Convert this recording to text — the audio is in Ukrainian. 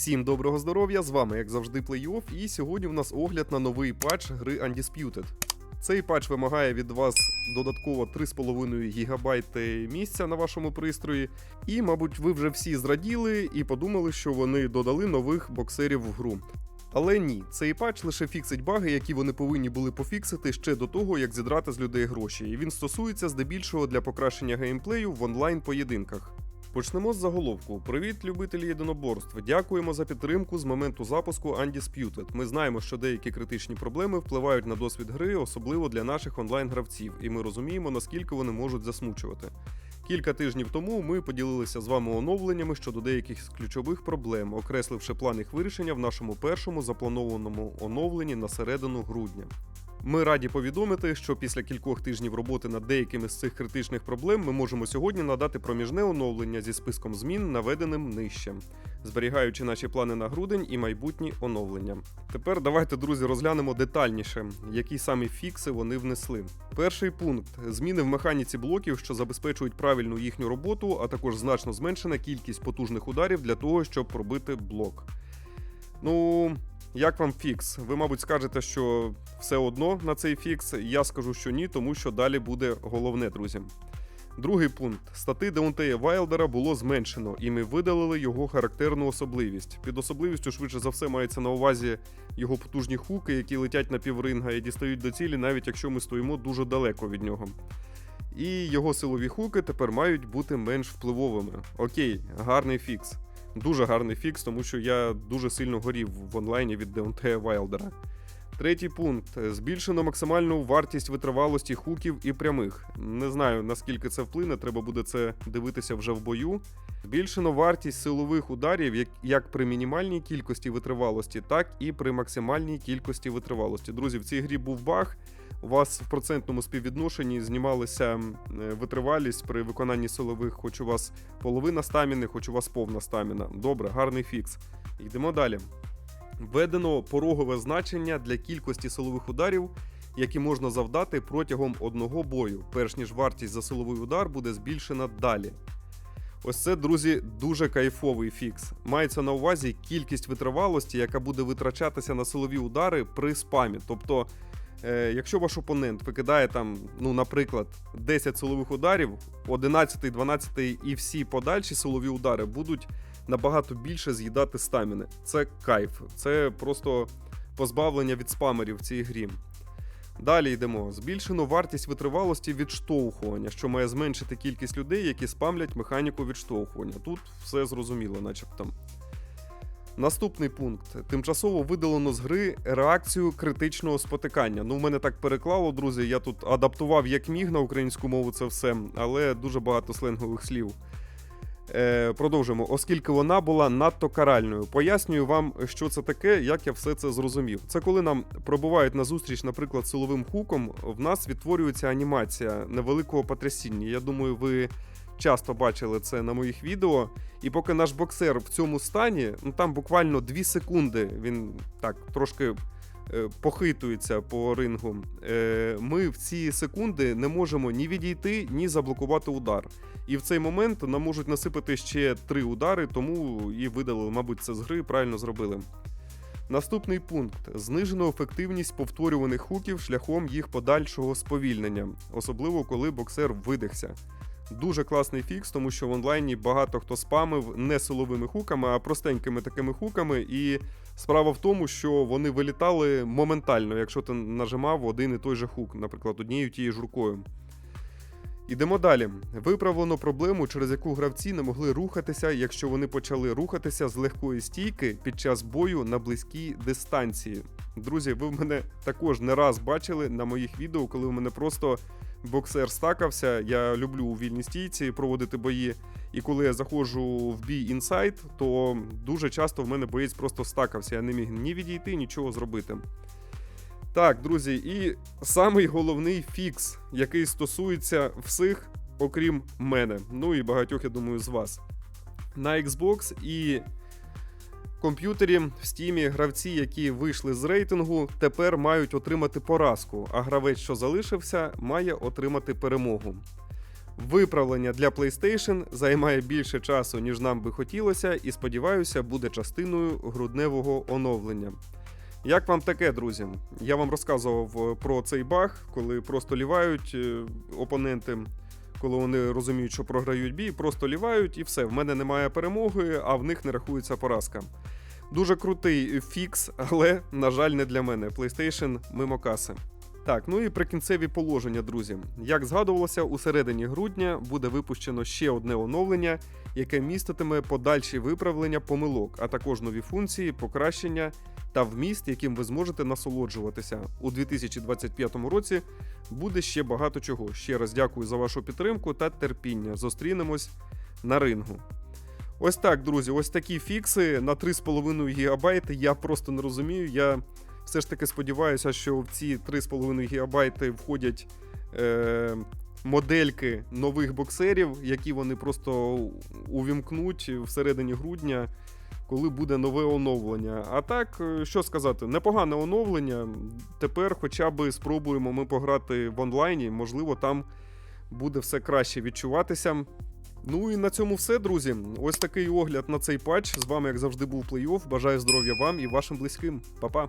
Всім доброго здоров'я! З вами, як завжди, Playoff, і сьогодні у нас огляд на новий патч гри Undisputed. Цей патч вимагає від вас додатково 3,5 ГБ місця на вашому пристрої. І, мабуть, ви вже всі зраділи і подумали, що вони додали нових боксерів в гру. Але ні, цей патч лише фіксить баги, які вони повинні були пофіксити ще до того, як зідрати з людей гроші. І він стосується здебільшого для покращення геймплею в онлайн поєдинках. Почнемо з заголовку. Привіт, любителі єдиноборств. Дякуємо за підтримку з моменту запуску Undisputed. Ми знаємо, що деякі критичні проблеми впливають на досвід гри, особливо для наших онлайн-гравців, і ми розуміємо, наскільки вони можуть засмучувати. Кілька тижнів тому ми поділилися з вами оновленнями щодо деяких з ключових проблем, окресливши план їх вирішення в нашому першому запланованому оновленні на середину грудня. Ми раді повідомити, що після кількох тижнів роботи над деякими з цих критичних проблем ми можемо сьогодні надати проміжне оновлення зі списком змін, наведеним нижче, зберігаючи наші плани на грудень і майбутні оновлення. Тепер давайте, друзі, розглянемо детальніше, які самі фікси вони внесли. Перший пункт зміни в механіці блоків, що забезпечують правильну їхню роботу, а також значно зменшена кількість потужних ударів для того, щоб пробити блок. Ну, як вам фікс? Ви, мабуть, скажете, що все одно на цей фікс. Я скажу, що ні, тому що далі буде головне, друзі. Другий пункт. Стати Деонтея Вайлдера було зменшено, і ми видалили його характерну особливість. Під особливістю, швидше за все, мається на увазі його потужні хуки, які летять на півринга і дістають до цілі, навіть якщо ми стоїмо дуже далеко від нього. І його силові хуки тепер мають бути менш впливовими. Окей, гарний фікс. Дуже гарний фікс, тому що я дуже сильно горів в онлайні від Деонтея Вайлдера. Третій пункт: збільшено максимальну вартість витривалості хуків і прямих. Не знаю наскільки це вплине, треба буде це дивитися вже в бою. Збільшено вартість силових ударів як, при мінімальній кількості витривалості, так і при максимальній кількості витривалості. Друзі, в цій грі був баг. У вас в процентному співвідношенні знімалася е, витривалість при виконанні силових, хоч у вас половина стаміни, хоч у вас повна стаміна. Добре, гарний фікс. Йдемо далі. Введено порогове значення для кількості силових ударів, які можна завдати протягом одного бою, перш ніж вартість за силовий удар буде збільшена далі. Ось це, друзі, дуже кайфовий фікс. Мається на увазі кількість витривалості, яка буде витрачатися на силові удари при спамі. Тобто, е, якщо ваш опонент викидає там, ну, наприклад, 10 силових ударів, 11, 12 і всі подальші силові удари будуть набагато більше з'їдати стаміни. Це кайф, це просто позбавлення від спамерів в цій грі. Далі йдемо. Збільшено вартість витривалості відштовхування, що має зменшити кількість людей, які спамлять механіку відштовхування. Тут все зрозуміло, начебто. Наступний пункт. Тимчасово видалено з гри реакцію критичного спотикання. Ну, в мене так переклало, друзі. Я тут адаптував як міг на українську мову це все, але дуже багато сленгових слів. Е, продовжимо, оскільки вона була надто каральною. Пояснюю вам, що це таке, як я все це зрозумів. Це коли нам пробувають на зустріч, наприклад, силовим хуком, в нас відтворюється анімація невеликого потрясіння. Я думаю, ви часто бачили це на моїх відео. І поки наш боксер в цьому стані, ну там буквально 2 секунди, він так трошки. Е, Похитується по рингу. Е, Ми в ці секунди не можемо ні відійти, ні заблокувати удар. І в цей момент нам можуть насипати ще три удари, тому і видалили, мабуть, це з гри, правильно зробили. Наступний пункт: знижено ефективність повторюваних хуків шляхом їх подальшого сповільнення, особливо коли боксер видихся. Дуже класний фікс, тому що в онлайні багато хто спамив не силовими хуками, а простенькими такими хуками. І справа в тому, що вони вилітали моментально, якщо ти нажимав один і той же хук, наприклад, однією тією ж рукою. Ідемо далі. Виправлено проблему, через яку гравці не могли рухатися, якщо вони почали рухатися з легкої стійки під час бою на близькій дистанції. Друзі, ви в мене також не раз бачили на моїх відео, коли в мене просто боксер стакався. Я люблю у вільній стійці проводити бої. І коли я заходжу в бій інсайд, то дуже часто в мене боєць просто стакався. Я не міг ні відійти, нічого зробити. Так, друзі, і самий головний фікс, який стосується всіх, окрім мене. Ну і багатьох, я думаю, з вас. На Xbox і комп'ютері в Steam гравці, які вийшли з рейтингу, тепер мають отримати поразку, а гравець, що залишився, має отримати перемогу. Виправлення для PlayStation займає більше часу, ніж нам би хотілося, і сподіваюся, буде частиною грудневого оновлення. Як вам таке, друзі? Я вам розказував е, про цей баг, коли просто лівають е, опоненти, коли вони розуміють, що програють бій, просто лівають і все. В мене немає перемоги, а в них не рахується поразка. Дуже крутий фікс, але, на жаль, не для мене. PlayStation мимо каси. Так, ну і прикінцеві положення, друзі. Як згадувалося, у середині грудня буде випущено ще одне оновлення, яке міститиме подальші виправлення помилок, а також нові функції, покращення та вміст, яким ви зможете насолоджуватися. У 2025 році буде ще багато чого. Ще раз дякую за вашу підтримку та терпіння. Зустрінемось на рингу. Ось так, друзі, ось такі фікси на 3,5 ГБ. Я просто не розумію. Я все ж таки сподіваюся, що в ці 3,5 ГБ входять е, модельки нових боксерів, які вони просто увімкнуть всередині грудня, коли буде нове оновлення. А так, е, що сказати, непогане оновлення. Тепер хоча б спробуємо ми пограти в онлайні. Можливо, там буде все краще відчуватися. Ну і на цьому все, друзі. Ось такий огляд на цей патч. З вами, як завжди, був плей-офф. Бажаю здоров'я вам і вашим близьким. Па-па!